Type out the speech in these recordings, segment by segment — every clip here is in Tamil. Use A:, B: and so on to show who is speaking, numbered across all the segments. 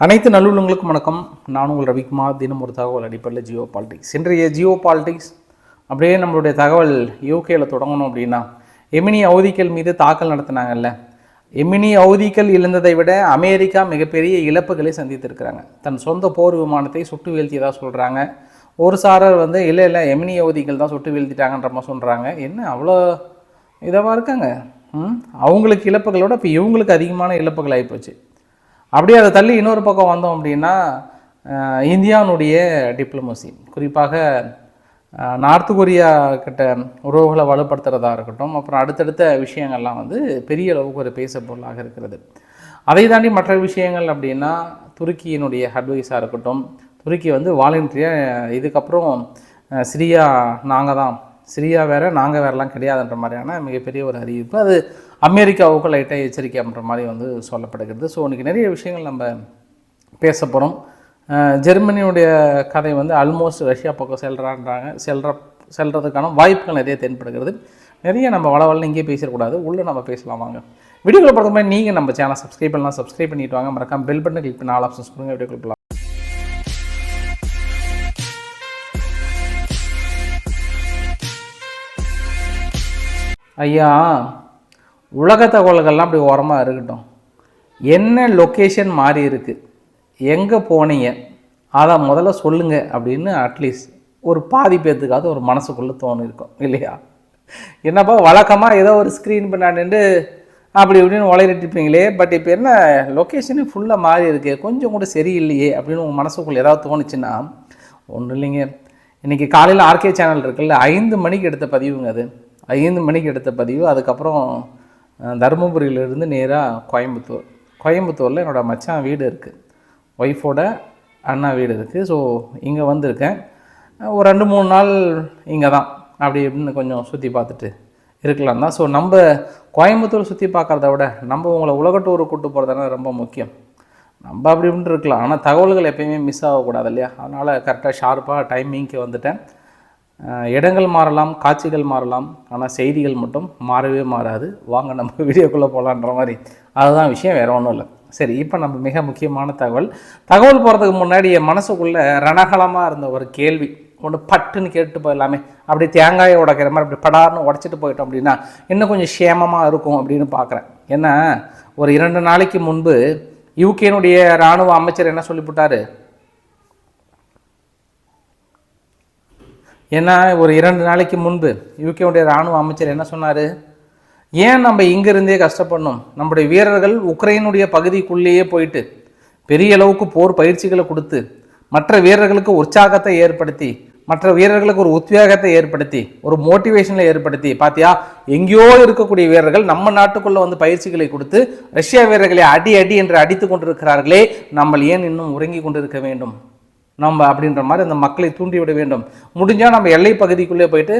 A: அனைத்து நல்லுள்ளங்களுக்கும் வணக்கம். நான் உங்கள் ரவிக்குமார். தினம் ஒரு தகவல் அடிப்படையில் ஜியோ பாலிடிக்ஸ். இன்றைய ஜியோ பாலிடிக்ஸ் அப்படியே நம்மளுடைய தகவல் யூகேயில் தொடங்கணும் அப்படின்னா எமினி அவதிகள் மீது தாக்கல் நடத்தினாங்கல்ல. எமினி அவதிகள் இழந்ததை விட அமெரிக்கா மிகப்பெரிய இழப்புகளை சந்தித்திருக்கிறாங்க. தன் சொந்த போர் விமானத்தை சுட்டு வீழ்த்தியதாக சொல்கிறாங்க ஒரு சாரர் வந்து இல்லை இல்லை எமினி அவதிகள் தான் சுட்டு வீழ்த்திட்டாங்கன்ற மாதிரி சொல்கிறாங்க என்ன அவ்வளோ இதாக இருக்காங்க? ம்? அவங்களுக்கு இழப்புகளோட இப்போ இவங்களுக்கு அதிகமான இழப்புகள் ஆகிப்போச்சு அப்படியே அதை தள்ளி இன்னொரு பக்கம் வந்தோம் அப்படின்னா இந்தியாவுடைய இந்தியாவினுடைய டிப்ளமசி குறிப்பாக நார்த் கொரியா கிட்ட உறவுகளை வலுப்படுத்துகிறதா இருக்கட்டும் அப்புறம் அடுத்தடுத்த விஷயங்கள்லாம் வந்து பெரிய அளவுக்கு ஒரு பேச பொருளாக இருக்கிறது. அதை தாண்டி மற்ற விஷயங்கள் அப்படின்னா துருக்கியினுடைய அட்வைஸாக இருக்கட்டும் துருக்கி வந்து வாலண்டரியாக இதுக்கப்புறம் சிரியா நாங்கள் தான் சிரியா வேறு நாங்கள் வேறலாம் கிடையாதுன்ற மாதிரியான மிகப்பெரிய ஒரு அறிவிப்பு. அது அமெரிக்காவுக்கு லைட்டாக எச்சரிக்கைன்ற மாதிரி வந்து சொல்லப்படுகிறது. ஸோ இன்றைக்கி நிறைய விஷயங்கள் நம்ம பேச போகிறோம் ஜெர்மனியுடைய கதை வந்து ஆல்மோஸ்ட் ரஷ்யா பக்கம் செல்றான்றாங்க. செல்ற செல்கிறதுக்கான வாய்ப்புகள் நிறைய தென்படுகிறது. நிறைய நம்ம வளவளன்னு இங்கேயே பேசக்கூடாது உள்ளே நம்ம பேசலாம் வாங்க. வீடியோக்குள்ள பொறுத்த மாதிரி நீங்கள் நம்ம சேனல் சப்ஸ்கிரைப் பண்ணலாம். சப்ஸ்கிரைப் பண்ணிட்டு வாங்க. மறக்காம பெல் பட்டன் கிளிக் பண்ணி ஆல் ஆப்ஷன்ஸ் கொடுங்க. வீடியோ ஐயா உலக தகவல்கள்லாம் அப்படி ஓரமாக இருக்கட்டும். என்ன லொக்கேஷன் மாறி இருக்கு? எங்கே போனீங்க? அதை முதல்ல சொல்லுங்கள் அப்படின்னு அட்லீஸ்ட் ஒரு பாதி பேர்த்துக்காவது ஒரு மனசுக்குள்ளே தோணு இல்லையா? என்னப்பா வழக்கமாக ஏதோ ஒரு ஸ்க்ரீன் பின்னாடிட்டு அப்படி இப்படின்னு உளையிட்டிருப்பீங்களே பட் இப்போ என்ன லொக்கேஷனே ஃபுல்லாக மாறி இருக்கு? கொஞ்சம் கூட சரியில்லையே அப்படின்னு உங்கள் மனசுக்குள்ளே ஏதாவது தோணுச்சுன்னா ஒன்றும் இல்லைங்க. இன்றைக்கி காலையில் ஆர்கே சேனல் இருக்குல்ல ஐந்து மணிக்கு எடுத்த பதிவுங்க அது. ஐந்து மணிக்கு எடுத்த பதிவு. அதுக்கப்புறம் தருமபுரியிலேருந்து நேராக கோயம்புத்தூர். கோயம்புத்தூரில் என்னோட மச்சான் வீடு இருக்குது ஒய்ஃபோட அண்ணா வீடு இருக்குது ஸோ இங்கே வந்திருக்கேன். ஒரு ரெண்டு மூணு நாள் இங்கே தான் அப்படி இப்படின்னு கொஞ்சம் சுற்றி பார்த்துட்டு இருக்கலாம் தான். ஸோ நம்ம கோயம்புத்தூர் சுற்றி பார்க்குறத விட நம்ம உங்களை உலக டூர் கூட்டு போகிறதான ரொம்ப முக்கியம். நம்ம அப்படி இப்படின்னு இருக்கலாம். ஆனால் தகவல்கள் எப்பயுமே மிஸ் ஆகக்கூடாது இல்லையா? அதனால் கரெக்டாக ஷார்ப்பாக டைமிங்க்கு வந்துட்டேன். இடங்கள் மாறலாம் காட்சிகள் மாறலாம் ஆனால் செய்திகள் மட்டும் மாறவே மாறாது. வாங்க நம்ம வீடியோக்குள்ளே போகலான்ற மாதிரி. அதுதான் விஷயம் வேறு ஒன்றும் இல்லை. சரி இப்போ நம்ம மிக முக்கியமான தகவல். தகவல் போகிறதுக்கு முன்னாடி என் மனசுக்குள்ளே ரணகலமாக இருந்த ஒரு கேள்வி. ஒன்று பட்டுன்னு கேட்டு போயிடலாமே. அப்படி தேங்காயை உடைக்கிற மாதிரி அப்படி படார்னு உடச்சிட்டு போயிட்டோம் அப்படின்னா இன்னும் கொஞ்சம் சேமமாக இருக்கும் அப்படின்னு பார்க்குறேன் ஏன்னா ஒரு இரண்டு நாளைக்கு முன்பு யூகேனுடைய இராணுவ அமைச்சர் என்ன சொல்லிவிட்டார்? ஏன்னா ஒரு இரண்டு நாளைக்கு முன்பு யூகேவுடைய இராணுவ அமைச்சர் என்ன சொன்னார்? ஏன் நம்ம இங்கிருந்தே கஷ்டப்படணும்? நம்முடைய வீரர்கள் உக்ரைனுடைய பகுதிக்குள்ளேயே போயிட்டு பெரிய அளவுக்கு போர் பயிற்சிகளை கொடுத்து மற்ற வீரர்களுக்கு உற்சாகத்தை ஏற்படுத்தி மற்ற வீரர்களுக்கு ஒரு உத்வேகத்தை ஏற்படுத்தி ஒரு மோட்டிவேஷனை ஏற்படுத்தி பார்த்தியா எங்கேயோ இருக்கக்கூடிய வீரர்கள் நம்ம நாட்டுக்குள்ளே வந்து பயிற்சிகளை கொடுத்து ரஷ்யா வீரர்களை அடி அடி என்று அடித்து கொண்டிருக்கிறார்களே நம்ம ஏன் இன்னும் உறங்கி கொண்டிருக்க வேண்டும்? நம்ம அப்படின்ற மாதிரி அந்த மக்களை தூண்டிவிட வேண்டும். முடிஞ்சால் நம்ம எல்லை பகுதிக்குள்ளே போயிட்டு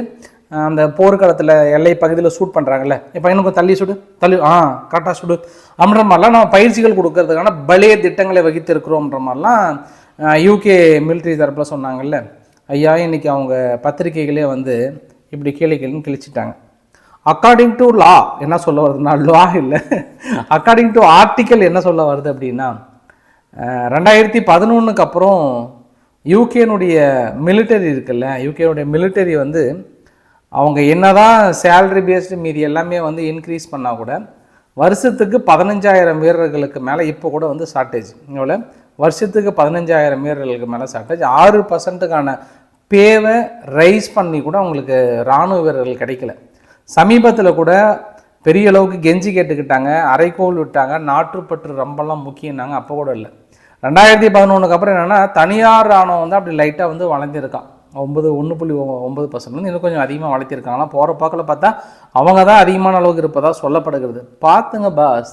A: அந்த போர்க்காலத்தில் எல்லை பகுதியில் ஷூட் பண்ணுறாங்கல்ல இப்போ எனக்கு தள்ளி சுடு? தள்ளி ஆ கரெக்டாக சுடு. அப்படின்ற மாதிரிலாம் நம்ம பயிற்சிகள் கொடுக்கறதுக்கான பலே திட்டங்களை வகித்திருக்கிறோம்ன்ற மாதிரிலாம் யூகே மிலிட்ரி தரப்பில் சொன்னாங்கல்ல. ஐயா இன்றைக்கி அவங்க பத்திரிகைகளே வந்து இப்படி கேளிக்கைன்னு கிழிச்சிட்டாங்க. அக்கார்டிங் டு லா என்ன சொல்ல வருதுன்னா லா இல்லை. அக்கார்டிங் டு ஆர்டிக்கல் என்ன சொல்ல வருது அப்படின்னா ரெண்டாயிரத்தி பதினொன்றுக்கு அப்புறம் யூகேனுடைய மிலிட்டரி இருக்குல்ல யூகேனுடைய மிலிட்டரி வந்து அவங்க என்ன தான் சேலரி பேஸ்டு மீதி எல்லாமே வந்து இன்க்ரீஸ் பண்ணால் கூட வருஷத்துக்கு பதினஞ்சாயிரம் வீரர்களுக்கு மேலே இப்போ கூட வந்து ஷார்ட்டேஜ் இவ்வளோ வருஷத்துக்கு பதினஞ்சாயிரம் வீரர்களுக்கு மேலே ஷார்ட்டேஜ் ஆறு பர்சன்ட்டுக்கான பேவை ரைஸ் பண்ணி கூட அவங்களுக்கு இராணுவ வீரர்கள் கிடைக்கல. சமீபத்தில் கூட பெரிய அளவுக்கு கெஞ்சி கேட்டுக்கிட்டாங்க அரைக்கோல் விட்டாங்க நாற்றுப்பற்று ரொம்பலாம் முக்கியம்னாங்க அப்போ கூட இல்லை. ரெண்டாயிரத்தி பதினொன்றுக்கு அப்புறம் என்னென்னா தனியார் ராணுவம் வந்து அப்படி லைட்டாக வந்து வளர்ந்துருக்கான். ஒன்பது ஒன்று புள்ளி ஒ- ஒன்பது பர்சன்ட் வந்து இன்னும் கொஞ்சம் அதிகமாக வளர்த்திருக்காங்க ஆனால் போகிற போக்கில் பார்த்தா அவங்க தான் அதிகமான அளவுக்கு இருப்பதாக சொல்லப்படுகிறது. பார்த்துங்க பாஸ்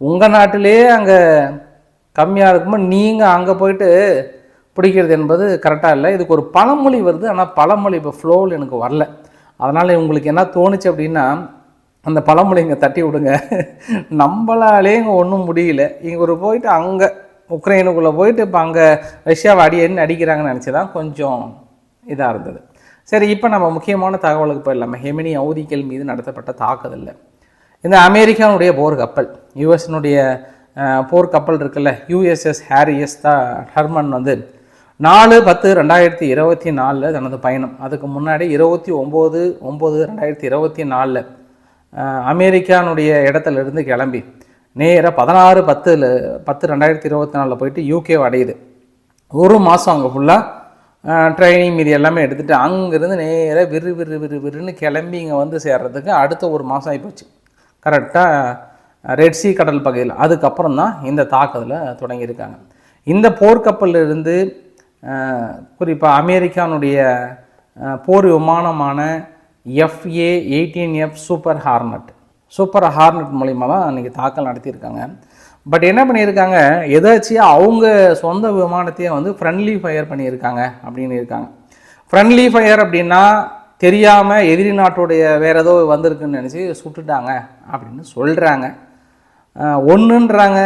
A: உங்கள் நாட்டிலே அங்கே கம்மியாக இருக்கும்போது நீங்கள் அங்கே போயிட்டு பிடிக்கிறது என்பது கரெக்டாக இல்லை. இதுக்கு ஒரு பழமொழி வருது. ஆனால் பழமொழி இப்போ ஃப்ளோவில் எனக்கு வரல. அதனால் உங்களுக்கு என்ன தோணுச்சு அப்படின்னா அந்த பழமொழி இங்கே தட்டி விடுங்க. நம்மளாலே இங்கே ஒன்றும் முடியல. இங்கே ஒரு போயிட்டு அங்கே உக்ரைனுக்குள்ளே போயிட்டு இப்போ அங்கே ரஷ்யாவை அடியன்னு அடிக்கிறாங்கன்னு நினச்சி தான் கொஞ்சம் இதாக இருந்தது. சரி இப்போ நம்ம முக்கியமான தகவலுக்கு போயிடலாமே. ஹெமினி அவுதிகள் மீது நடத்தப்பட்ட தாக்குதலில் இந்த அமெரிக்காவுடைய போர் கப்பல் யுஎஸ்னுடைய போர் கப்பல் இருக்குல்ல யூஎஸ்எஸ் ஹாரியஸ் தான் ஹர்மன் வந்து நாலு பத்து ரெண்டாயிரத்தி இருபத்தி நாலில் தனது பயணம். அதுக்கு முன்னாடி இருபத்தி ஒம்பது ஒம்பது ரெண்டாயிரத்தி இருபத்தி நாலில் அமெரிக்கானுடைய இடத்துல இருந்து கிளம்பி நேராக பதினாறு பத்தில் பத்து ரெண்டாயிரத்தி இருபத்தி நாலில் போயிட்டு யூகே அடையுது. ஒரு மாதம் அங்கே ஃபுல்லாக ட்ரைனிங் மீதி எல்லாமே எடுத்துகிட்டு அங்கேருந்து நேராக விறு விறு விறு விறுன்னு கிளம்பி இங்கே வந்து சேர்றதுக்கு அடுத்த ஒரு மாதம் ஆகிப்போச்சு கரெக்டாக ரெட் கடல் பகுதியில். அதுக்கப்புறம் தான் இந்த தாக்குதலில் தொடங்கியிருக்காங்க. இந்த போர்க்கப்பலிருந்து குறிப்பாக அமெரிக்கானுடைய போர் விமானமான FA eighteen F super hornet super hornet மூலிமா தான் அன்றைக்கி தாக்கல் நடத்தியிருக்காங்க. பட் என்ன பண்ணியிருக்காங்க? எதாச்சியாக அவங்க சொந்த விமானத்தையே வந்து ஃப்ரெண்ட்லி ஃபயர் பண்ணியிருக்காங்க அப்படின்னு இருக்காங்க. ஃப்ரெண்ட்லி ஃபயர் அப்படின்னா தெரியாமல் எதிரி நாட்டுடைய வேறு ஏதோ வந்திருக்குன்னு நினச்சி சுட்டுட்டாங்க அப்படின்னு சொல்கிறாங்க ஒன்றுன்றாங்க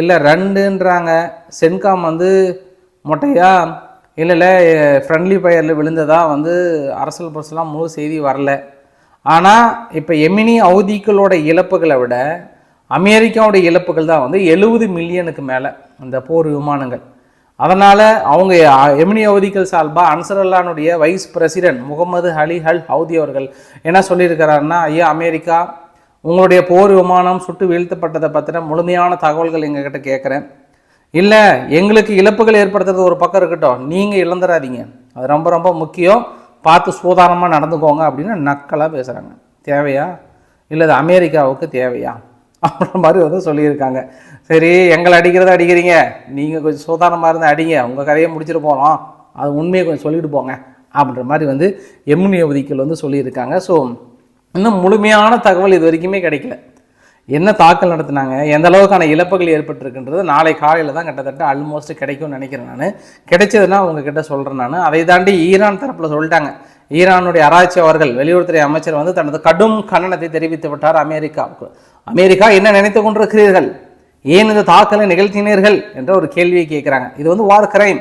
A: இல்லை ரெண்டுன்றாங்க. சென்காம் வந்து மொட்டையாக இல்லை இல்லை ஃப்ரெண்ட்லி ஃபயரில் விழுந்ததாக வந்து அரசல் பஸ்லாம் முழு செய்தி வரல. ஆனால் இப்போ எமினி அவுதிகளோட இழப்புகளை விட அமெரிக்காவோட இழப்புகள் தான் வந்து எழுபது மில்லியனுக்கு மேலே அந்த போர் விமானங்கள். அதனால் அவங்க எமினி அவதிகள் சார்பாக அன்சரல்லானுடைய vice president Muhammad Ali al Houthi அவர்கள் என்ன சொல்லியிருக்கிறாருன்னா ஐயா அமெரிக்கா உங்களுடைய போர் விமானம் சுட்டு வீழ்த்தப்பட்டதை பற்றின முழுமையான தகவல்கள் எங்ககிட்ட கேட்குறேன். இல்லை எங்களுக்கு இழப்புகள் ஏற்படுத்துறது ஒரு பக்கம் இருக்கட்டும். நீங்கள் இழந்துடாதீங்க அது ரொம்ப ரொம்ப முக்கியம். பார்த்து சூதானமாக நடந்துக்கோங்க அப்படின்னு நக்கலாக பேசுகிறாங்க தேவையா? இல்லை அமெரிக்காவுக்கு தேவையா? அப்படின்ற மாதிரி வந்து சொல்லியிருக்காங்க. சரி எங்களை அடிக்கிறத அடிக்கிறீங்க. நீங்கள் கொஞ்சம் சூதானமாக இருந்தால் அடிங்க. உங்கள் கதையை முடிச்சிட்டு போகிறோம் அது உண்மையை கொஞ்சம் சொல்லிட்டு போங்க. அப்படின்ற மாதிரி வந்து எம்னி அவதிகள் வந்து சொல்லியிருக்காங்க. ஸோ இன்னும் முழுமையான தகவல் இது வரைக்குமே கிடைக்கல. என்ன தாக்கல் நடத்தினாங்க எந்த அளவுக்கான இழப்புகள் ஏற்பட்டிருக்குன்றது நாளை காலையில் தான் கிட்டத்தட்ட ஆல்மோஸ்ட் கிடைக்கும்னு நினைக்கிறேன் நான். கிடைச்சதுன்னா உங்ககிட்ட சொல்கிறேன் நான். அதை தாண்டி ஈரான் தரப்பில் சொல்லிட்டாங்க. ஈரானுடைய ஆராய்ச்சி அவர்கள் வெளியுறவுத்துறை அமைச்சர் வந்து தனது கடும் கண்டனத்தை தெரிவித்து விட்டார் அமெரிக்காவுக்கு. அமெரிக்கா என்ன நினைத்து கொண்டிருக்கிறீர்கள்? ஏன் இந்த தாக்கலை நிகழ்த்தினீர்கள்? என்ற ஒரு கேள்வியை கேட்குறாங்க. இது வந்து வார் கிரைம்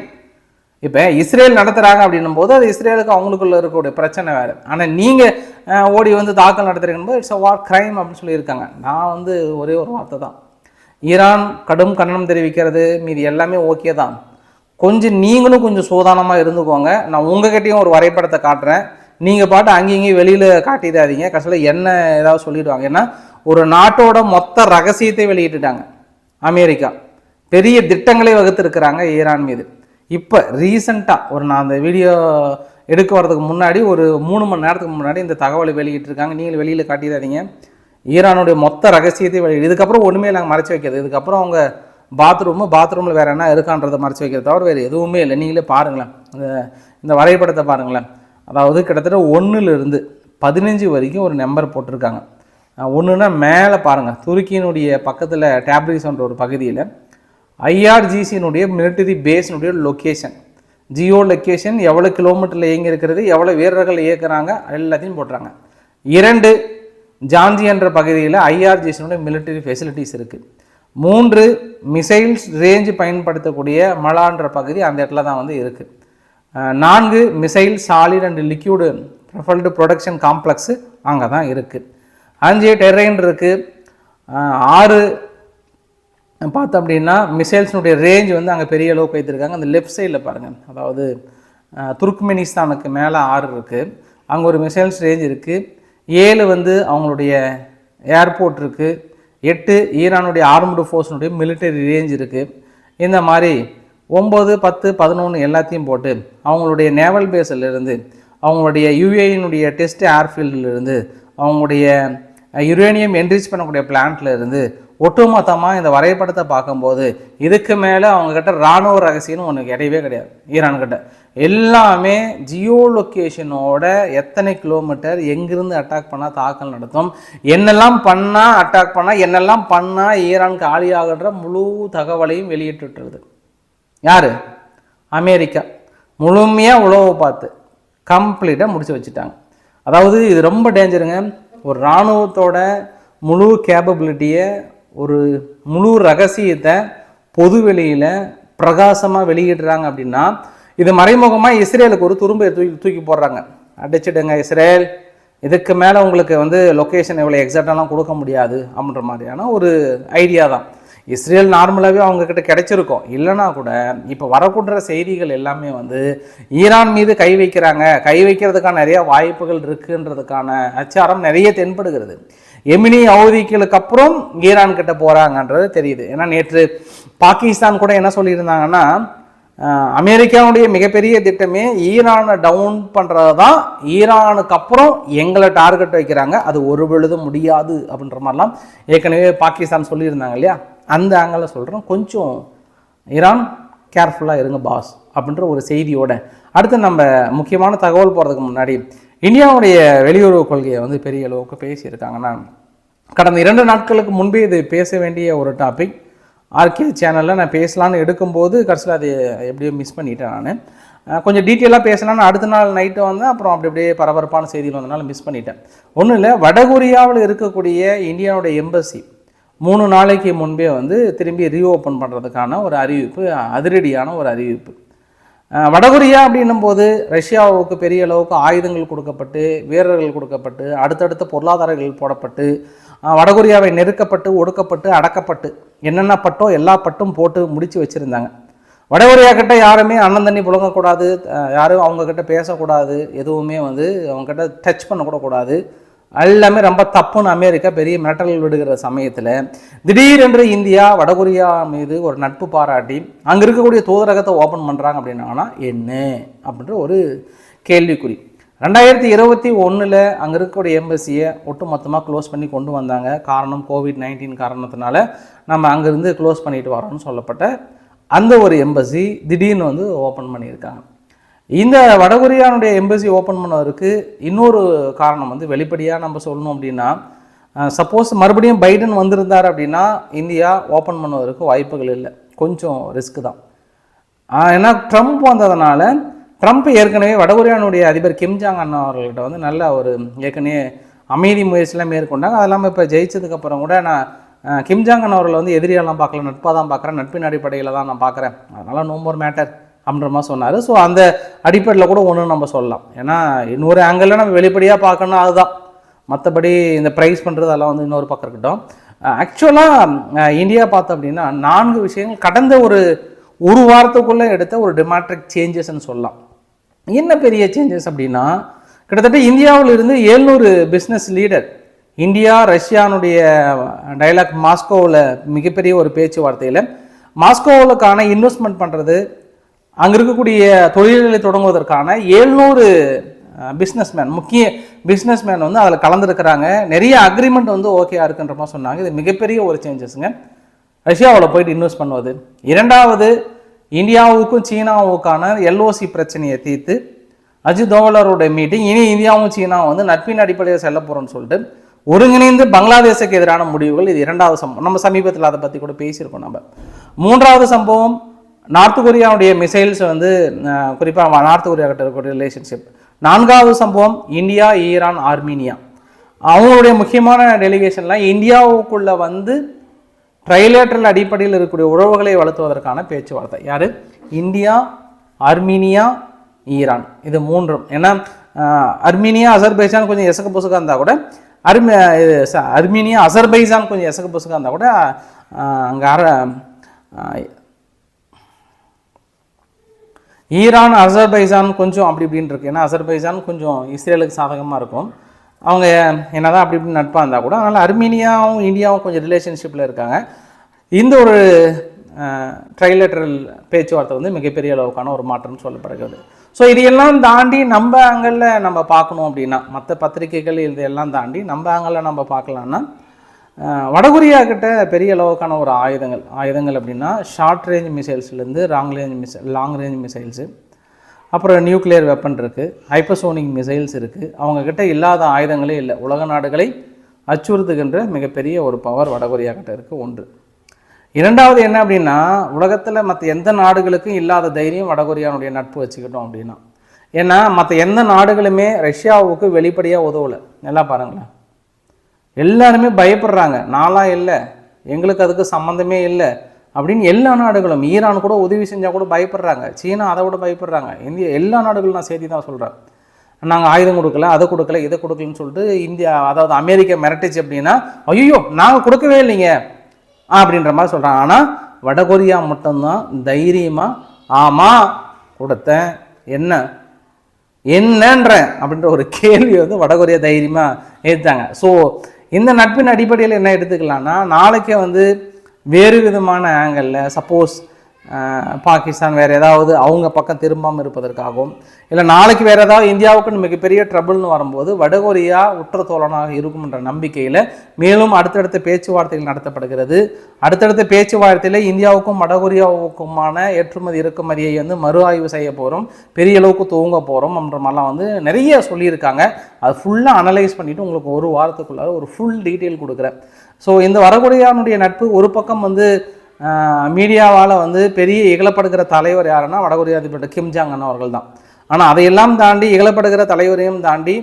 A: இப்போ இஸ்ரேல் நடத்துகிறாங்க அப்படின்னும் போது அது இஸ்ரேலுக்கு அவங்களுக்குள்ள இருக்கக்கூடிய பிரச்சனை வேறு. ஆனால் நீங்கள் ஓடி வந்து தாக்கல் நடத்துறீங்கன்னு போது இட்ஸ் அ வார் கிரைம் அப்படின்னு சொல்லியிருக்காங்க. நான் வந்து ஒரே ஒரு வார்த்தை தான். ஈரான் கடும் கண்டனம் தெரிவிக்கிறது மீதி எல்லாமே ஓகே தான். கொஞ்சம் நீங்களும் கொஞ்சம் சூதானமாக இருந்துக்கோங்க. நான் உங்ககிட்டையும் ஒரு வரைபடத்தை காட்டுறேன். நீங்கள் பாட்டு அங்கேயும் இங்கேயும் வெளியில் காட்டிடாதீங்க. கடைசியில் என்ன ஏதாவது சொல்லிடுவாங்க. ஏன்னா ஒரு நாட்டோட மொத்த ரகசியத்தை வெளியிட்டுட்டாங்க. அமெரிக்கா. பெரிய திட்டங்களை வகுத்திருக்கிறாங்க ஈரான் மீது. இப்போ ரீசண்டாக ஒரு நான் அந்த வீடியோ எடுக்க வரதுக்கு முன்னாடி ஒரு மூணு மணி நேரத்துக்கு முன்னாடி இந்த தகவலை வெளியிட்டிருக்காங்க. நீங்கள் வெளியில் காட்டிடாதீங்க. ஈரானுடைய மொத்த ரகசியத்தை வெளியிடு இதுக்கப்புறம் ஒன்றுமே நாங்கள் மறைச்சி வைக்கிறது இதுக்கப்புறம் அவங்க பாத்ரூமு பாத்ரூமில் வேறு என்ன இருக்கான்றதை மறைச்சி வைக்கிறத தவிர வேறு எதுவுமே இல்லை. நீங்களே பாருங்களேன். இந்த இந்த வரைபடத்தை பாருங்களேன். அதாவது கிட்டத்தட்ட ஒன்றுலேருந்து பதினஞ்சு வரைக்கும் ஒரு நம்பர் போட்டிருக்காங்க. ஒன்றுனா மேலே பாருங்கள் துருக்கியினுடைய பக்கத்தில் டேப்ரிஸ்ன்ற ஒரு பகுதியில் ஐஆர்ஜிசியினுடைய மிலிட்டரி பேஸினுடைய லொக்கேஷன் ஜியோ லொக்கேஷன் எவ்வளோ கிலோமீட்டரில் இயங்கி இருக்கிறது எவ்வளோ வீரர்கள் இயக்குறாங்க எல்லாத்தையும் போடுறாங்க இரண்டு ஜான்ஜி என்ற பகுதியில் ஐஆர்ஜிசியினுடைய மிலிட்டரி ஃபெசிலிட்டிஸ் இருக்குது மூன்று மிசைல்ஸ் ரேஞ்சு பயன்படுத்தக்கூடிய மலான்ற பகுதி அந்த இடத்துல தான் வந்து இருக்குது நான்கு missile solid and liquid propelled production complex அங்கே தான் இருக்குது அஞ்சு டெரெயின் இருக்குது ஆறு பார்த்தோம் அப்படின்னா மிசைல்ஸினுடைய ரேஞ்ச் வந்து அங்கே பெரிய அளவுக்கு வைத்திருக்காங்க. அந்த லெஃப்ட் சைடில் பாருங்கள் அதாவது துருக்மெனிஸ்தானுக்கு மேலே ஆறு இருக்குது அங்கே ஒரு மிசைல்ஸ் ரேஞ்ச் இருக்குது ஏழு வந்து அவங்களுடைய ஏர்போர்ட் இருக்குது எட்டு ஈரானுடைய ஆர்ம்டு ஃபோர்ஸினுடைய மிலிட்டரி ரேஞ்ச் இருக்குது இந்த மாதிரி ஒம்பது பத்து பதினொன்று எல்லாத்தையும் போட்டு அவங்களுடைய நேவல் பேஸிலிருந்து அவங்களுடைய யுஏயினுடைய டெஸ்ட் ஏர்ஃபீல்டிலிருந்து அவங்களுடைய யுரேனியம் என்ரிச் பண்ணக்கூடிய பிளான்ட்லேருந்து ஒட்டுமொத்தமாக இந்த வரைபடத்தை பார்க்கும்போது இதுக்கு மேலே அவங்கக்கிட்ட இராணுவ ரகசியம்னு ஒன்று கிடையவே கிடையாது. ஈரான்கிட்ட எல்லாமே ஜியோ லொக்கேஷனோட எத்தனை கிலோமீட்டர் எங்கிருந்து அட்டாக் பண்ணால் தாக்கல் நடத்தும் என்னெல்லாம் பண்ணால் அட்டாக் பண்ணால் என்னெல்லாம் பண்ணால் ஈரான் காலியாகின்ற முழு தகவலையும் வெளியிட்டுட்டுருது யார்? அமெரிக்கா. முழுமையாக உழவு பார்த்து கம்ப்ளீட்டாக முடிச்சு வச்சுட்டாங்க. அதாவது இது ரொம்ப டேஞ்சருங்க. ஒரு இராணுவத்தோட முழு கேப்பபிலிட்டியை ஒரு முழு ரகசியத்தை பொது வெளியில் பிரகாசமாக வெளியிடுறாங்க அப்படின்னா இது மறைமுகமாக இஸ்ரேலுக்கு ஒரு துரும்பை தூக்கி தூக்கி போடுறாங்க. அடிச்சிடுங்க இஸ்ரேல். இதுக்கு மேலே உங்களுக்கு வந்து லொக்கேஷன் எவ்வளோ எக்ஸாக்டாலாம் கொடுக்க முடியாது அப்படின்ற மாதிரியான ஒரு ஐடியா தான். இஸ்ரேல் நார்மலாகவே அவங்கக்கிட்ட கிடச்சிருக்கோம். இல்லைனா கூட இப்போ வரக்கூடுற செய்திகள் எல்லாமே வந்து ஈரான் மீது கை வைக்கிறாங்க. கை வைக்கிறதுக்கான நிறையா வாய்ப்புகள் இருக்குன்றதுக்கான அச்சாரம் நிறைய தென்படுகிறது. எமினி அவதிகளுக்கு அப்புறம் ஈரான் கிட்ட போகிறாங்கன்றது தெரியுது. ஏன்னா நேற்று பாகிஸ்தான் கூட என்ன சொல்லியிருந்தாங்கன்னா அமெரிக்காவுடைய மிகப்பெரிய திட்டமே ஈரானை டவுன் பண்ணுறது தான் ஈரானுக்கு அப்புறம் எங்களை டார்கெட் வைக்கிறாங்க. அது ஒரு பொழுதும் முடியாது அப்படின்ற மாதிரிலாம் ஏற்கனவே பாகிஸ்தான் சொல்லியிருந்தாங்க இல்லையா? அந்த ஆங்கிளில் சொல்கிறோம் கொஞ்சம் ஈரான் கேர்ஃபுல்லாக இருங்க பாஸ் அப்படின்ற ஒரு செய்தியோட. அடுத்து நம்ம முக்கியமான தகவல் போகிறதுக்கு முன்னாடி இந்தியாவுடைய வெளியுறவு கொள்கையை வந்து பெரிய அளவுக்கு பேசியிருக்காங்கன்னா கடந்த இரண்டு நாட்களுக்கு முன்பே இது பேச வேண்டிய ஒரு டாபிக் ஆர்கே சேனலில் நான் பேசலான்னு எடுக்கும்போது கடைசியில் அது எப்படியோ மிஸ் பண்ணிட்டேன் நான். கொஞ்சம் டீட்டெயிலாக பேசலான்னு அடுத்த நாள் நைட்டு வந்தேன் அப்புறம் அப்படி அப்படியே பரபரப்பான செய்திகள் வந்தனால மிஸ் பண்ணிட்டேன். ஒன்றும் இல்லை வடகொரியாவில் இருக்கக்கூடிய இந்தியாவுடைய எம்பசி மூணு நாளைக்கு முன்பே வந்து திரும்பி ரீஓப்பன் பண்ணுறதுக்கான ஒரு அறிவிப்பு அதிரடியான ஒரு அறிவிப்பு. வடகொரியா அப்படின்னும் போது ரஷ்யாவுக்கு பெரிய அளவுக்கு ஆயுதங்கள் கொடுக்கப்பட்டு வீரர்கள் கொடுக்கப்பட்டு அடுத்தடுத்த பொருளாதாரங்கள் போடப்பட்டு வடகொரியாவை நெருக்கப்பட்டு ஒடுக்கப்பட்டு அடக்கப்பட்டு என்னென்ன பட்டோ எல்லா பட்டும் போட்டு முடித்து வச்சுருந்தாங்க. வடகொரியா கிட்ட யாருமே அண்ணன் தண்ணி புழங்கக்கூடாது யாரும் அவங்கக்கிட்ட பேசக்கூடாது எதுவுமே வந்து அவங்கக்கிட்ட டச் பண்ணக்கூடக்கூடாது. எல்லாமே ரொம்ப தப்புன்னு அமெரிக்கா பெரிய மிரட்டல் விடுகிற சமயத்தில் திடீரென்று இந்தியா வடகொரியா மீது ஒரு நட்பு பாராட்டி அங்கே இருக்கக்கூடிய தூதரகத்தை ஓப்பன் பண்ணுறாங்க அப்படின்னாங்கன்னா என்ன? அப்படின்ற ஒரு கேள்விக்குறி. ரெண்டாயிரத்தி இருபத்தி ஒன்றில் அங்கே இருக்கக்கூடிய எம்பசியை ஒட்டுமொத்தமாக க்ளோஸ் பண்ணி கொண்டு வந்தாங்க. காரணம் கோவிட் நைன்டீன் காரணத்தினால நம்ம அங்கேருந்து க்ளோஸ் பண்ணிட்டு வரோம்னு சொல்லப்பட்ட அந்த ஒரு எம்பசி திடீர்னு வந்து ஓப்பன் பண்ணியிருக்காங்க. இந்த வடகொரியானுடைய எம்பசி ஓப்பன் பண்ணதற்கு இன்னொரு காரணம் வந்து வெளிப்படையாக நம்ம சொல்லணும் அப்படின்னா சப்போஸ் மறுபடியும் பைடன் வந்திருந்தார் அப்படின்னா இந்தியா ஓப்பன் பண்ணுவதற்கு வாய்ப்புகள் இல்லை. கொஞ்சம் ரிஸ்க் தான். ஏன்னா ட்ரம்ப் வந்ததுனால ட்ரம்ப் ஏற்கனவே வடகொரியானுடைய அதிபர் கிம் ஜாங் அண்ணா அவர்கள்ட்ட வந்து நல்ல ஒரு ஏற்கனவே அமைதி முயற்சியெலாம் மேற்கொண்டாங்க. அது இல்லாமல் இப்போ ஜெயிச்சதுக்கப்புறம் கூட நான் ஆஹ் கிம் ஜாங் அண்ணா அவர்களை வந்து எதிரியாலாம் பார்க்கல நட்பாக தான் பார்க்குறேன் நட்பின் அடிப்படையில் தான் நான் பார்க்குறேன். அதனால் நோ மோர் மேட்டர் அப்படின்ற மாதிரி சொன்னார். ஸோ அந்த அடிப்படையில் கூட ஒன்று நம்ம சொல்லலாம். ஏன்னா இன்னொரு ஆங்கிளில் நம்ம வெளிப்படையாக பார்க்கணும் அதுதான். மற்றபடி இந்த ப்ரைஸ் பண்ணுறது அதெல்லாம் வந்து இன்னொரு பக்கம் இருக்கட்டும். ஆக்சுவலாக இந்தியா பார்த்தோம் அப்படின்னா நான்கு விஷயங்கள் கடந்த ஒரு ஒரு வாரத்துக்குள்ளே எடுத்த ஒரு டிமாட்ரிக் சேஞ்சஸ்ன்னு சொல்லலாம். என்ன பெரிய சேஞ்சஸ் அப்படின்னா கிட்டத்தட்ட இந்தியாவில் இருந்து ஏழ்நூறு பிஸ்னஸ் லீடர் இந்தியா ரஷ்யானுடைய டைலாக் மாஸ்கோவில் மிகப்பெரிய ஒரு பேச்சுவார்த்தையில் மாஸ்கோவுக்கான இன்வெஸ்ட்மெண்ட் பண்ணுறது அங்கே இருக்கக்கூடிய தொழில்களை தொடங்குவதற்கான ஏழ்நூறு பிஸ்னஸ்மேன் முக்கிய பிஸ்னஸ்மேன் வந்து அதில் கலந்துருக்கிறாங்க. நிறைய அக்ரிமெண்ட் வந்து ஓகேயா இருக்குன்ற மாதிரி சொன்னாங்க. இது மிகப்பெரிய ஒரு சேஞ்சஸுங்க ரஷ்யாவில் போயிட்டு இன்வெஸ்ட் பண்ணுவது. இரண்டாவது இந்தியாவுக்கும் சீனாவுக்கான எல்ஓசி பிரச்சனையை தீர்த்து அஜித் தோவலருடைய மீட்டிங் இனி இந்தியாவும் சீனாவும் வந்து நட்பின் அடிப்படையில் செல்ல போகிறோம்னு சொல்லிட்டு ஒருங்கிணைந்து பங்களாதேஷுக்கு எதிரான முடிவுகள். இது இரண்டாவது சம்பவம். நம்ம சமீபத்தில் அதை பற்றி கூட பேசியிருக்கோம் நம்ம. மூன்றாவது சம்பவம் நார்த் கொரியாவுடைய மிசைல்ஸ் வந்து குறிப்பாக நார்த் கொரியா கிட்ட இருக்கக்கூடிய ரிலேஷன்ஷிப் நான்காவது சம்பவம் இந்தியா ஈரான் ஆர்மீனியா. அவங்களுடைய முக்கியமான டெலிகேஷன்லாம் இந்தியாவுக்குள்ளே வந்து ட்ரைலேட்டரல் அடிப்படையில் இருக்கக்கூடிய உறவுகளை வளர்த்துவதற்கான பேச்சுவார்த்தை. யார்? India Armenia Iran. இது மூன்றும். ஏன்னா அர்மீனியா அசர்பைஜான் கொஞ்சம் எசக்க புசுக்காக இருந்தால் கூட அர்மி இது அர்மீனியா அசர்பைஜான் கொஞ்சம் எசக்க புசுக்காக இருந்தால் கூட அங்கே ஈரான் அசர்பைஜான் கொஞ்சம் அப்படி இப்படின்னு இருக்கு. ஏன்னா அசர்பைஜான் கொஞ்சம் இஸ்ரேலுக்கு சாதகமாக இருக்கும். அவங்க என்ன தான் அப்படி இப்படி நட்பாக இருந்தால் கூட அதனால் அர்மீனியாவும் இந்தியாவும் கொஞ்சம் ரிலேஷன்ஷிப்பில் இருக்காங்க. இந்த ஒரு ட்ரைலெட்ரல் பேச்சுவார்த்தை வந்து மிகப்பெரிய அளவுக்கான ஒரு மாற்றம் சொல்லப்படுகிறது. ஸோ இதையெல்லாம் தாண்டி நம்ம ஆங்கிளில் நம்ம பார்க்கணும் அப்படின்னா மற்ற பத்திரிகைகள் இதையெல்லாம் தாண்டி நம்ம ஆங்கிளில் நம்ம பார்க்கலான்னா வடகொரியா கிட்ட பெரிய அளவுக்கான ஒரு ஆயுதங்கள். ஆயுதங்கள் அப்படின்னா ஷார்ட் ரேஞ்ச் மிசைல்ஸ்லேருந்து ராங் ரேஞ்ச் மிசை லாங் ரேஞ்ச் மிசைல்ஸு அப்புறம் நியூக்ளியர் வெப்பன் இருக்குது ஹைப்பர்சோனிக் மிசைல்ஸ் இருக்குது அவங்கக்கிட்ட இல்லாத ஆயுதங்களே இல்லை. உலக நாடுகளை அச்சுறுத்துகின்ற மிகப்பெரிய ஒரு பவர் வடகொரியா கிட்ட இருக்குது ஒன்று. இரண்டாவது என்ன அப்படின்னா உலகத்தில் மற்ற எந்த நாடுகளுக்கும் இல்லாத தைரியம் வடகொரியானுடைய நட்பு வச்சுக்கிட்டோம் அப்படின்னா. ஏன்னா மற்ற எந்த நாடுகளுமே ரஷ்யாவுக்கு வெளிப்படையாக உதவலை. நல்லா பாருங்களேன். எல்லாருமே பயப்படுறாங்க. நாளாக இல்லை. எங்களுக்கு அதுக்கு சம்மந்தமே இல்லை. அப்படின்னு எல்லா நாடுகளும் ஈரான் கூட உதவி செஞ்சால் கூட பயப்படுறாங்க. சீனா அதை விட பயப்படுறாங்க. இந்தியா எல்லா நாடுகளும் நான் செய்தி தான் சொல்கிறேன் நாங்கள் ஆயுதம் கொடுக்கல அதை கொடுக்கல இதை கொடுக்கலன்னு சொல்லிட்டு இந்தியா அதாவது அமெரிக்கா மிரட்டுச்சு அப்படின்னா ஐயோ நாங்கள் கொடுக்கவே இல்லைங்க. அப்படின்ற மாதிரி சொல்கிறாங்க ஆனால் வடகொரியா மட்டும்தான் தைரியமாக ஆமாம் கொடுத்தேன். என்ன? என்னன்றேன். அப்படின்ற ஒரு கேள்வி வந்து வடகொரியா தைரியமாக ஏற்றாங்க ஸோ இந்த நட்பின் அடிப்படையில் என்ன எடுத்துக்கலாம்னா நாளைக்கே வந்து வேறு விதமான ஆங்கிளில் சப்போஸ் பாகிஸ்தான் வேறு ஏதாவது அவங்க பக்கம் திரும்பாமல் இருப்பதற்காகவும் இல்லை நாளைக்கு வேறு ஏதாவது இந்தியாவுக்கு மிகப்பெரிய ட்ரபிள்னு வரும்போது வடகொரியா உற்ற தோழனாக இருக்கும்ன்ற நம்பிக்கையில் மேலும் அடுத்தடுத்த பேச்சுவார்த்தைகள் நடத்தப்படுகிறது. அடுத்தடுத்த பேச்சுவார்த்தையில் இந்தியாவுக்கும் வடகொரியாவுக்குமான ஏற்றுமதி இறக்குமதியை வந்து மறு ஆய்வு செய்ய போகிறோம் பெரிய அளவுக்கு துவங்க போகிறோம் என்ற மாதிரிலாம் வந்து நிறைய சொல்லியிருக்காங்க. அது ஃபுல்லாக அனலைஸ் பண்ணிவிட்டு உங்களுக்கு ஒரு வாரத்துக்குள்ளார ஒரு ஃபுல் டீட்டெயில் கொடுக்குறேன். ஸோ இந்த வடகொரியானுடைய நட்பு ஒரு பக்கம் வந்து மீடியாவால் வந்து பெரிய இகழப்படுகிற தலைவர் யாருன்னா வடகொரிய அதிபர் கிம் ஜாங் அவர்கள் தான் ஆனால் அதையெல்லாம் தாண்டி இகழப்படுகிற தலைவரையும் தாண்டி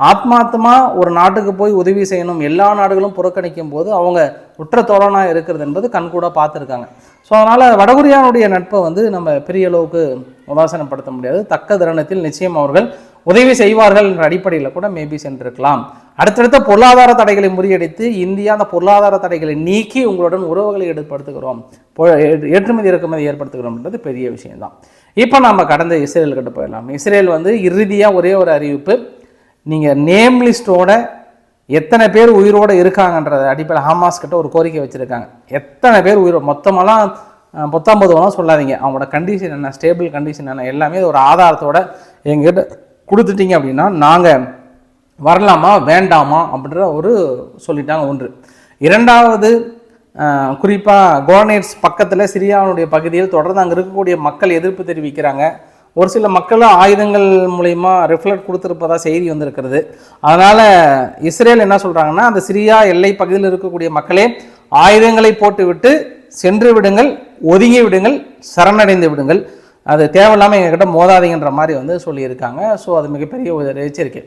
A: ஆத்மாத்மா ஒரு நாட்டுக்கு போய் உதவி செய்யணும் எல்லா நாடுகளும் புறக்கணிக்கும் போது அவங்க உற்ற தோழனாக இருக்கிறது என்பது கண்கூட பார்த்துருக்காங்க. ஸோ அதனால் வடகொரியானுடைய நட்பை வந்து நம்ம பெரிய அளவுக்கு உதாசனப்படுத்த முடியாது. தக்க தருணத்தில் நிச்சயம் அவர்கள் உதவி செய்வார்கள் என்ற அடிப்படையில் கூட மேபி சென்றிருக்கலாம். அடுத்தடுத்த பொருளாதார தடைகளை முறியடித்து இந்தியா அந்த பொருளாதார தடைகளை நீக்கி உங்களுடன் உறவுகளை ஏற்படுத்துகிறோம். ஏற்றுமதி இறக்குமதி ஏற்படுத்துகிறோம்ன்றது பெரிய விஷயம்தான். இப்போ நம்ம கடந்த இஸ்ரேல் கிட்ட போயிடலாம். இஸ்ரேல் வந்து இறுதியாக ஒரே ஒரு அறிவிப்பு. நீங்கள் நேம் லிஸ்ட்டோட எத்தனை பேர் உயிரோடு இருக்காங்கன்றதை அடிப்படையில் ஹமாஸ் கிட்ட ஒரு கோரிக்கை வச்சுருக்காங்க. எத்தனை பேர் உயிரோடு மொத்தமெல்லாம் அஹ், சொல்லாதீங்க. அவங்களோட கண்டிஷன் என்ன ஸ்டேபிள் கண்டிஷன் என்ன எல்லாமே ஒரு ஆதாரத்தோட எங்ககிட்ட கொடுத்துட்டீங்க அப்படின்னா நாங்கள் வரலாமா வேண்டாமா அப்படின்ற ஒரு சொல்லிட்டாங்க ஒன்று. இரண்டாவது குறிப்பாக கோர்னேட்ஸ் பக்கத்தில் சிரியாவுடைய பகுதியில் தொடர்ந்து அங்கே இருக்கக்கூடிய மக்கள் எதிர்ப்பு தெரிவிக்கிறாங்க. ஒரு சில மக்களும் ஆயுதங்கள் மூலயமா ரிஃப்ளெக்ட் கொடுத்துருப்பதா செய்தி வந்திருக்கிறது. அதனால் இஸ்ரேல் என்ன சொல்கிறாங்கன்னா அந்த சிரியா எல்லை பகுதியில் இருக்கக்கூடிய மக்களே ஆயுதங்களை போட்டுவிட்டு சென்று விடுங்கள் ஒதுங்கி விடுங்கள் சரணடைந்து விடுங்கள். அது தேவையில்லாமல் எங்ககிட்ட மோதாதீங்கன்ற மாதிரி வந்து சொல்லியிருக்காங்க. ஸோ அது மிகப்பெரிய ஒரு எச்சரிக்கை.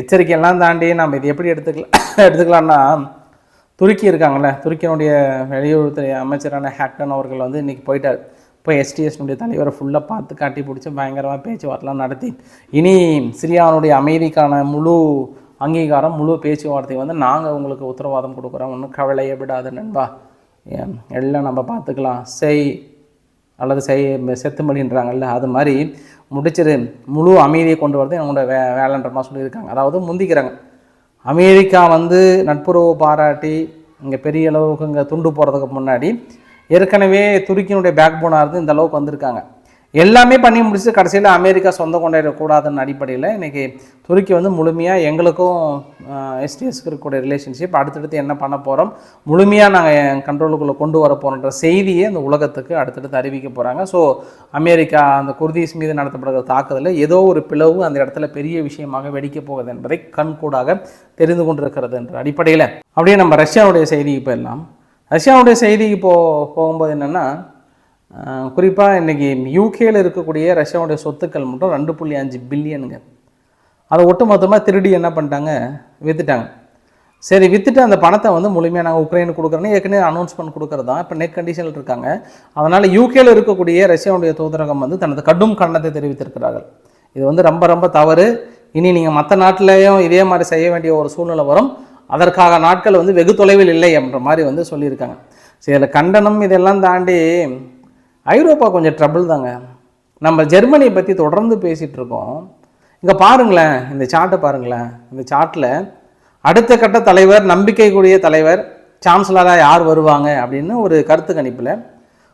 A: எச்சரிக்கையெல்லாம் தாண்டி நம்ம இது எப்படி எடுத்துக்கலாம் எடுத்துக்கலாம்னா துருக்கி இருக்காங்கல்ல துருக்கியினுடைய வெளியுறவுத்துறை அமைச்சரான ஹேக்டன் அவர்கள் வந்து இன்றைக்கி போயிட்டார். போய் எஸ்டிஎஸ்னுடைய தலைவரை ஃபுல்லாக பார்த்து காட்டி பிடிச்சி பயங்கரமாக பேச்சுவார்த்தைலாம் நடத்தி. இனி சிரியாவுடைய அமைதிக்கான முழு அங்கீகாரம் முழு பேச்சுவார்த்தை வந்து நாங்கள் உங்களுக்கு உத்தரவாதம் கொடுக்குறோம். ஒன்றும் கவலையை விடாத நண்பா. எல்லாம் நம்ம பார்த்துக்கலாம். செய். அல்லது செய் செத்துமடின்றாங்கல்ல அது மாதிரி முடிச்சிரு. முழு அமைதியை கொண்டு வரது என்னோட வே வேலைன்ற மாதிரி சொல்லியிருக்காங்க. அதாவது முந்திக்கிறாங்க. அமெரிக்கா வந்து நட்புறவு பாராட்டி இங்கே பெரிய அளவுக்கு இங்கே துண்டு போகிறதுக்கு முன்னாடி ஏற்கனவே துருக்கியினுடைய பேக் போனாக இருந்து இந்த அளவுக்கு வந்திருக்காங்க. எல்லாமே பண்ணி முடிச்சு கடைசியில் அமெரிக்கா சொந்தம் கொண்டாடக்கூடாதுன்னு அடிப்படையில் இன்றைக்கி துருக்கி வந்து முழுமையாக எங்களுக்கும் எஸ்டிஎஸ்க்கு இருக்கக்கூடிய ரிலேஷன்ஷிப் அடுத்தடுத்து என்ன பண்ண போகிறோம் முழுமையாக நாங்கள் என் கண்ட்ரோலுக்குள்ளே கொண்டு வர போகிறோன்ற செய்தியை அந்த உலகத்துக்கு அடுத்தடுத்து அறிவிக்க போகிறாங்க ஸோ அமெரிக்கா அந்த குர்தீஸ் மீது நடத்தப்படுகிற தாக்குதலில் ஏதோ ஒரு பிளவு அந்த இடத்துல பெரிய விஷயமாக வெடிக்கப் போகுது என்பதை கண்கூடாக தெரிந்து கொண்டிருக்கிறது என்ற அடிப்படையில். அப்படியே நம்ம ரஷ்யாவுடைய செய்திக்கு போயிடலாம் ரஷ்யாவுடைய செய்திக்கு போ போகும்போது என்னென்னா குறிப்பாக இன்றைக்கி யூகேயில் இருக்கக்கூடிய ரஷ்யாவுடைய சொத்துக்கள் மட்டும் ரெண்டு புள்ளி அஞ்சு பில்லியனுங்க. அதை ஒட்டுமொத்தமாக திருடி என்ன பண்ணிட்டாங்க? விற்றுட்டாங்க சரி விற்றுட்டு அந்த பணத்தை வந்து முழுமையாக நாங்கள் உக்ரைனுக்கு கொடுக்குறோன்னு ஏற்கனவே அனௌன்ஸ்மெண்ட் கொடுக்குறது? தான் இப்போ நெக் கண்டிஷனில் இருக்காங்க. அதனால் யூகேயில் இருக்கக்கூடிய ரஷ்யாவுடைய தூதரகம் வந்து தனது கடும் கண்டனத்தை தெரிவித்திருக்கிறார்கள். இது வந்து ரொம்ப ரொம்ப தவறு. இனி நீங்கள் மற்ற நாட்டிலையும் இதே மாதிரி செய்ய வேண்டிய ஒரு சூழ்நிலை வரும். அதற்காக நாட்கள் வந்து வெகு தொலைவில் இல்லை என்ற மாதிரி வந்து சொல்லியிருக்காங்க. சரி இதில் கண்டனம் இதெல்லாம் தாண்டி ஐரோப்பா கொஞ்சம் ட்ரபிள் தாங்க. நம்ம ஜெர்மனியை பற்றி தொடர்ந்து பேசிகிட்டு இருக்கோம். இங்கே பாருங்களேன் இந்த சார்ட்டை பாருங்களேன். இந்த சார்ட்டில் அடுத்த கட்ட தலைவர் நம்பிக்கைக்குரிய தலைவர் சான்சலராக யார் வருவாங்க அப்படின்னு ஒரு கருத்து கணிப்பில்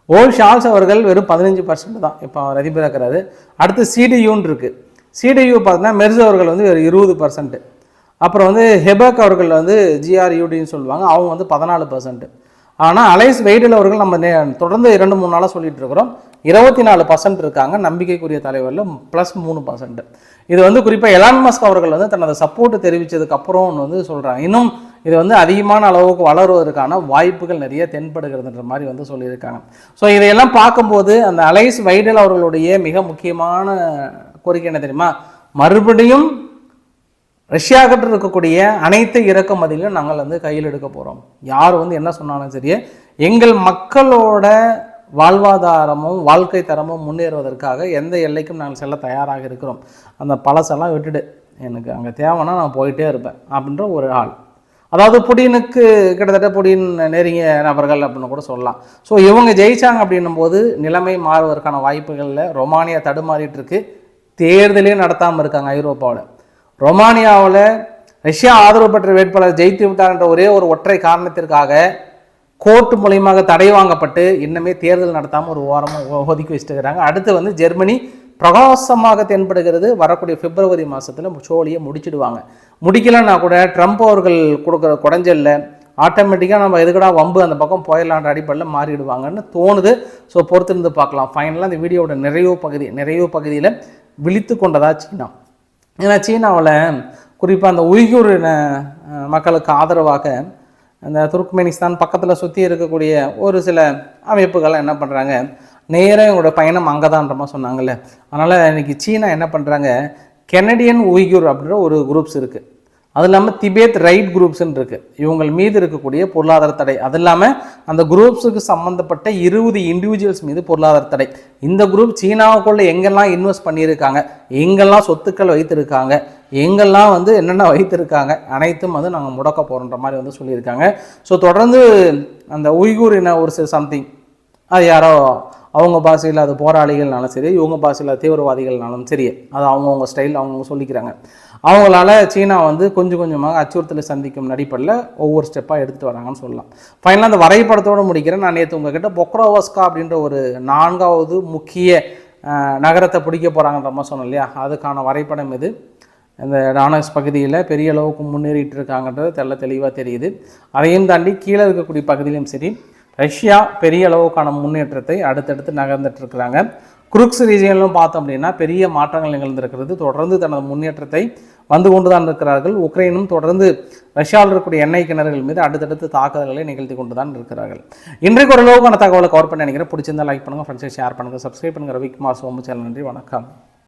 A: ஓல் ஷால்ஸ் அவர்கள் வெறும் பதினஞ்சு பர்சன்ட் தான். இப்போ அவர் அதிபராக இருக்கிறாரு அடுத்து சிடியூன்னு இருக்குது சிடியூ பார்த்தீங்கன்னா மெர்ஸ் அவர்கள் வந்து ஒரு இருபது பர்சன்ட்டு அப்புறம் வந்து ஹெபக் அவர்கள் வந்து ஜிஆர்யூடின்னு சொல்லுவாங்க. அவங்க வந்து பதினாலு பர்சன்ட்டு ஆனால் அலைஸ் வெய்டல் அவர்கள் நம்ம தொடர்ந்து இரண்டு மூணு நாளாக சொல்லிட்டு இருக்கிறோம். இருபத்தி நாலு பர்சன்ட் இருக்காங்க. நம்பிக்கைக்குரிய தலைவரில் ப்ளஸ் மூணு பர்சன்ட் இது வந்து குறிப்பாக எலான் மஸ்க் அவர்கள் வந்து தனது சப்போர்ட் தெரிவித்ததுக்கு அப்புறம் வந்து சொல்கிறாங்க இன்னும் இது வந்து அதிகமான அளவுக்கு வளருவதற்கான வாய்ப்புகள் நிறைய தென்படுகிறதுன்ற மாதிரி வந்து சொல்லியிருக்காங்க. ஸோ இதையெல்லாம் பார்க்கும்போது அந்த அலைஸ் வைடல் அவர்களுடைய மிக முக்கியமான கோரிக்கை என்ன தெரியுமா? மறுபடியும் ரஷ்யாக்கிட்ட இருக்கக்கூடிய அனைத்து இறக்குமதியிலும் நாங்கள் வந்து கையில் எடுக்க போகிறோம் யார் வந்து என்ன சொன்னாலும் சரி எங்கள் மக்களோட வாழ்வாதாரமும் வாழ்க்கை தரமும் முன்னேறுவதற்காக எந்த எல்லைக்கும் நாங்கள் செல்ல தயாராக இருக்கிறோம். அந்த பழசெல்லாம் விட்டுடு. எனக்கு அங்கே தேவைன்னா நான் போயிட்டே இருப்பேன் அப்படின்ற ஒரு ஆள். அதாவது புடினுக்கு கிட்டத்தட்ட புடின் நெருங்கிய நபர்கள் அப்படின்னு கூட சொல்லலாம். ஸோ இவங்க ஜெயிச்சாங்க அப்படின்னும் போது நிலைமை மாறுவதற்கான வாய்ப்புகளில் ரொமானியா தடுமாறிட்டு இருக்கு. தேர்தலே நடத்தாமல் இருக்காங்க ஐரோப்பாவில். ரொமானியாவில் ரஷ்யா ஆதரவு பெற்ற வேட்பாளர் ஜெயித்து விட்டார் என்ற ஒரே ஒரு ஒற்றை காரணத்திற்காக கோர்ட் மூலியமாக தடை வாங்கப்பட்டு இன்னுமே தேர்தல் நடத்தாமல் ஒரு ஓரமாக ஒதுக்கி வச்சுட்டு இருக்கிறாங்க அடுத்து வந்து ஜெர்மனி பிரகாசமாக தென்படுகிறது. வரக்கூடிய பிப்ரவரி மாதத்தில் சோழியை முடிச்சிடுவாங்க. முடிக்கலைன்னா கூட ட்ரம்ப் அவர்கள் கொடுக்குற குடஞ்சல்ல ஆட்டோமேட்டிக்காக நம்ம எதுக்கடா வம்பு அந்த பக்கம் போயிடலான்ற அடிப்படையில் மாறிடுவாங்கன்னு தோணுது. ஸோ பொறுத்திருந்து பார்க்கலாம். ஃபைனலாக இந்த வீடியோவோட நிறைவு பகுதி நிறைவு பகுதியில் விழித்து கொண்டதா சீனா. ஏன்னா சீனாவில் குறிப்பாக அந்த உய்கூர் மக்களுக்கு ஆதரவாக அந்த துருக்மெனிஸ்தான் பக்கத்தில் சுற்றி இருக்கக்கூடிய ஒரு சில அமைப்புகள்லாம் என்ன பண்ணுறாங்க நேராக இவங்களோட பயணம் அங்கே தான்ற மாதிரி சொன்னாங்கல்ல. அதனால் இன்னைக்கு சீனா என்ன பண்ணுறாங்க கெனடியன் உய்கூர் அப்படின்ற ஒரு குரூப்ஸ் இருக்குது அது இல்லாமல் திபேத் ரைட் குரூப்ஸ்ன்னு இருக்குது இவங்கள் மீது இருக்கக்கூடிய பொருளாதார தடை. அது இல்லாமல் அந்த குரூப்ஸுக்கு சம்மந்தப்பட்ட இருபது இண்டிவிஜுவல்ஸ் மீது பொருளாதார தடை. இந்த குரூப் சீனாவுக்குள்ளே எங்கெல்லாம் இன்வெஸ்ட் பண்ணியிருக்காங்க? எங்கெல்லாம் சொத்துக்கள் வைத்திருக்காங்க? எங்கெல்லாம் வந்து என்னென்ன வைத்திருக்காங்க? அனைத்தும் வந்து நாங்கள் முடக்க போகிறோன்ற மாதிரி வந்து சொல்லியிருக்காங்க. ஸோ தொடர்ந்து அந்த உய்கூர் இன ஒரு சில சம்திங் அது யாரோ அவங்க பாஷையில் அது போராளிகள்னாலும் சரி இவங்க பாஷையில் தீவிரவாதிகள்னாலும் சரி அது அவங்கவுங்க ஸ்டைல் அவங்கவுங்க சொல்லிக்கிறாங்க. அவங்களால சீனா வந்து கொஞ்சம் கொஞ்சமாக அச்சுறுத்தலை சந்திக்கும் நடிப்படில் ஒவ்வொரு ஸ்டெப்பாக எடுத்துகிட்டு வராங்கன்னு சொல்லலாம். ஃபைனலாக அந்த வரைபடத்தோடு முடிக்கிறேன். நான் நேற்று உங்ககிட்ட பொக்ரோவஸ்கா அப்படின்ற ஒரு நான்காவது முக்கிய நகரத்தை பிடிக்க போகிறாங்கன்ற மாதிரி சொன்னோம் இல்லையா? அதுக்கான வரைபடம் இது இந்த டானஸ் பகுதியில் பெரிய அளவுக்கு முன்னேறிட்டு இருக்காங்கன்றது தெல்ல தெளிவாக தெரியுது. அதையும் தாண்டி கீழே இருக்கக்கூடிய பகுதியிலும் சரி ரஷ்யா பெரிய அளவுக்கான முன்னேற்றத்தை அடுத்தடுத்து நகர்ந்துட்டு இருக்கிறாங்க. குருக்ஸ் ரீஜியனிலும் பார்த்தோம் அப்படின்னா பெரிய மாற்றங்கள் நிகழ்ந்திருக்கிறது. தொடர்ந்து தனது முன்னேற்றத்தை வந்து கொண்டு தான் இருக்கிறார்கள். உக்ரைனும் தொடர்ந்து ரஷ்யாவில் இருக்கக்கூடிய எண்ணெய் கிணறுகள் மீது அடுத்தடுத்து தாக்குதல்களை நிகழ்த்தி கொண்டு தான் இருக்கிறார்கள். இன்றைக்கு ஒரு அளவுக்கான தகவலை கவர் பண்ணி நினைக்கிறேன். பிடிச்சிருந்தா லைக் பண்ணுங்கள் ஃப்ரெண்ட்ஸை ஷேர் பண்ணுங்கள் சப்ஸ்கிரைப் பண்ணுங்கள் ரவிக்குமார் சோமு சேனல் நன்றி வணக்கம்.